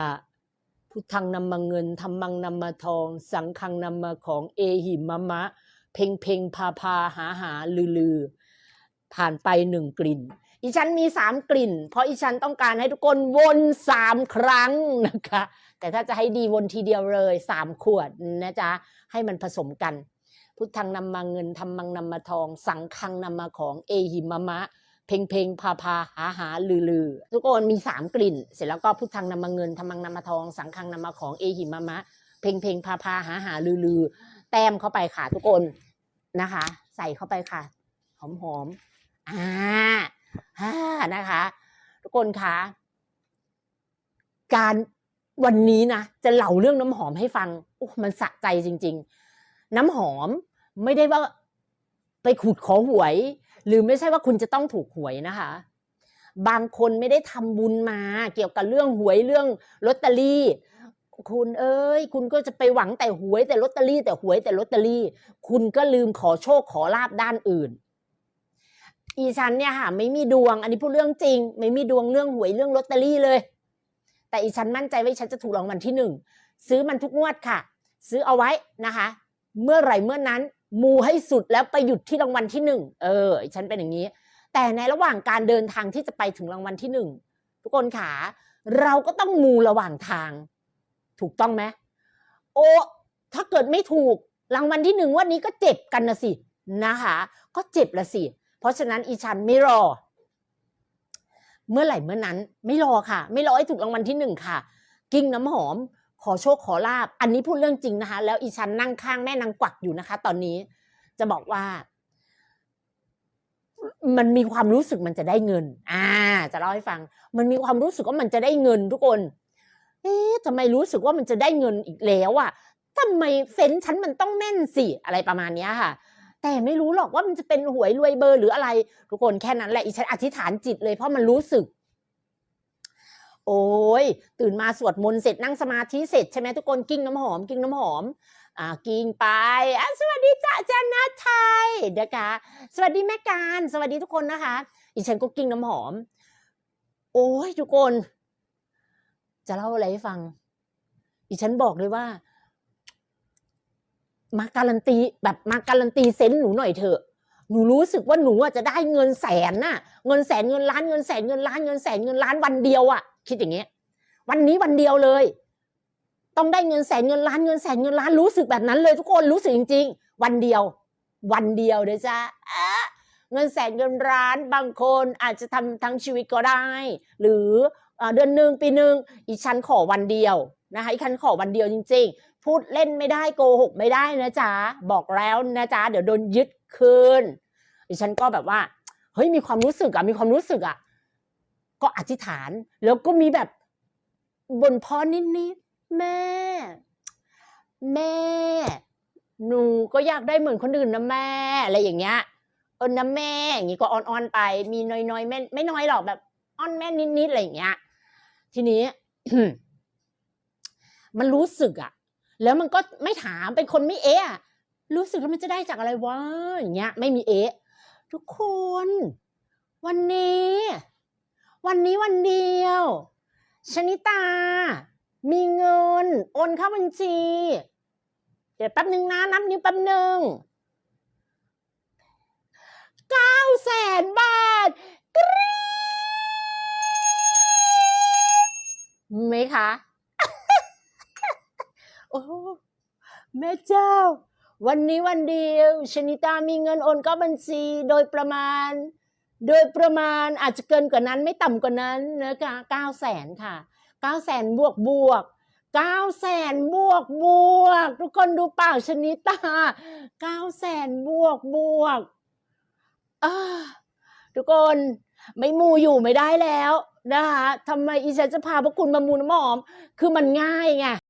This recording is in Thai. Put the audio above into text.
อะพุทธังนำมาเงินธรรมังนำมาทอง สังฆังนำมาของเอหิมะมะ เพ่งเพ่งพาพาหาหาลือลือ ผ่านไปหนึ่งกลิ่น อีฉันมีสามกลิ่น เพราะอีฉันต้องการให้ทุกคนวนสามครั้งนะคะ แต่ถ้าจะให้ดีวนทีเดียวเลยสามขวดนะจ๊ะ ให้มันผสมกัน พุทธังนำมาเงินธรรมังนำมาทอง สังฆังนำมาของเอหิมะมะ เพงเพงพาพาหาหาลือลือทุกคนมีสามกลิ่น เสร็จแล้วก็พุทธังนำมาเงินธรรมังนำมาทอง สังฆังนำมาของเอหิมะมะ เพงเพงพาพาหาหาลือลือ แต้มเข้าไปค่ะทุกคนนะคะ ใส่เข้าไปค่ะ หอมหอมๆอ่าฮ่านะคะ ทุกคนคะการวันนี้นะจะเล่าเรื่องน้ำหอมให้ฟังโอ้มันสะใจจริง ๆ น้ำหอมไม่ได้ว่าไปขุดขอหวย หรือไม่ใช่ว่าคุณจะต้องถูกหวยนะคะ บางคนไม่ได้ทำบุญมาเกี่ยวกับเรื่องหวยเรื่องลอตเตอรี่ คุณเอ้ย คุณก็จะไปหวังแต่หวยแต่ลอตเตอรี่แต่หวยแต่ลอตเตอรี่ คุณก็ลืมขอโชคขอลาบด้านอื่นอีฉันเนี่ยค่ะไม่มีดวง อันนี้พูดเรื่องจริง ไม่มีดวงเรื่องหวยเรื่องลอตเตอรี่เลย แต่อีฉันมั่นใจว่าฉันจะถูกรางวัลที่หนึ่งซื้อมันทุกงวดค่ะ ซื้อเอาไว้นะคะ เมื่อไหร่เมื่อนั้น มูให้สุดแล้วไปหยุดที่รางวัลที่หนึ่งเอออีฉันเป็นอย่างนี้ แต่ในระหว่างการเดินทางที่จะไปถึงรางวัลที่หนึ่งทุกคนขาเราก็ต้องมูระหว่างทาง ถูกต้องไหมโอ้ถ้าเกิดไม่ถูกรางวัลที่หนึ่งวันนี้ก็เจ็บกันนะสินะคะ ก็เจ็บละสิ เพราะฉะนั้นอีฉันไม่รอ เมื่อไหร่เมื่อนั้น ไม่รอค่ะ ไม่รอให้ถูกรางวัลที่หนึ่งค่ะ กิ้งน้ำหอม ขอโชคขอลาบ อันนี้พูดเรื่องจริงนะคะ แล้วอีฉันนั่งข้างแม่นางกวักอยู่นะคะ ตอนนี้จะบอกว่า มันมีความรู้สึกมันจะได้เงิน อ่า จะเล่าให้ฟัง มันมีความรู้สึกว่ามันจะได้เงินทุกคน เอ๊ะทำไมรู้สึกว่ามันจะได้เงินอีกแล้วอะทำไมเซนฉันมันต้องแม่นสิอะไรประมาณเนี้ยค่ะ แต่ไม่รู้หรอกว่ามันจะเป็นหวยรวยเบอร์หรืออะไร ทุกคนแค่นั้นแหละอีฉันอธิษฐานจิตเลยเพราะมันรู้สึก โอ้ยตื่นมาสวดมนต์เสร็จนั่งสมาธิเสร็จใช่ไหมทุกคนกิ้งน้ำหอมกิ้งน้ำหอมอ่ากิ้งไปอะสวัสดีจ้าจารย์นัทไทยนะคะสวัสดีแม่การสวัสดีทุกคนนะคะอีฉันก็กิ้งน้ำหอม โอ้ยทุกคน จะเล่าอะไรให้ฟัง อีฉันบอกเลยว่า มาการันตีแบบมาการันตีเซนส์หนูหน่อยเถอะหนูรู้สึกว่าหนูอะจะได้เงินแสนน่ะ เงินแสนเงินล้านเงินแสนเงินล้านเงินแสนเงินล้านวันเดียวอะ คิดอย่างเงี้ยวันนี้วันเดียวเลย ต้องได้เงินแสนเงินล้านเงินแสนเงินล้านรู้สึกแบบนั้นเลย ทุกคนรู้สึกจริง ๆ วันเดียว วันเดียวเดี๋ยวจะอะเงินแสนเงินล้านบางคนอาจจะทำทั้งชีวิตก็ได้ หรือเดือนหนึ่งปีหนึ่งอีฉันขอวันเดียวนะคะอีฉันขอวันเดียวจริง ๆ พูดเล่นไม่ได้โกหกไม่ได้นะจ๊ะบอกแล้วนะจ๊ะเดี๋ยวโดนยึดคืนดิฉันก็แบบว่าเฮ้ยมีความรู้สึกอะมีความรู้สึกอะ ก็อธิษฐาน แล้วก็มีแบบบนพ่อนิดๆแม่ แม่ หนูก็อยากได้เหมือนคนอื่นนะแม่ อะไรอย่างเงี้ยเออนะแม่อย่างงี้ก็อ่อนๆไป มีน้อยๆแม่ไม่น้อยหรอกแบบอ้อนแม่นิดๆอะไรอย่างเงี้ย ทีนี้มันรู้สึกอะแล้วมันก็ไม่ถามเป็นคนไม่เอะรู้สึกแล้วมันจะได้จากอะไรวะอย่างเงี้ย ไม่มีเอะทุกคน วันนี้ วันนี้วันเดียวชนิตา มีเงิน โอนเข้าบัญชี เดี๋ยวแป๊บหนึ่งนะ นับนิ้วแป๊บหนึ่งเก้าแสนบาทกรี๊ดไหมคะ โอ้แม่เจ้า วันนี้วันเดียวชนิตามีเงินโอนเข้าบัญชีโดยประมาณ โดยประมาณอาจจะเกินกว่านั้นไม่ต่ำกว่านั้นนะคะเก้าแสนค่ะเก้าแสนบวกบวกเก้าแสนบวกบวก ทุกคนดูเปล่าชนิตาเก้าแสนบวกบวกอทุกคนไม่มูอยู่ไม่ได้แล้วนะคะทำไมอีฉันจะพาพวกคุณมามูน้ำหอม คือมันง่ายไง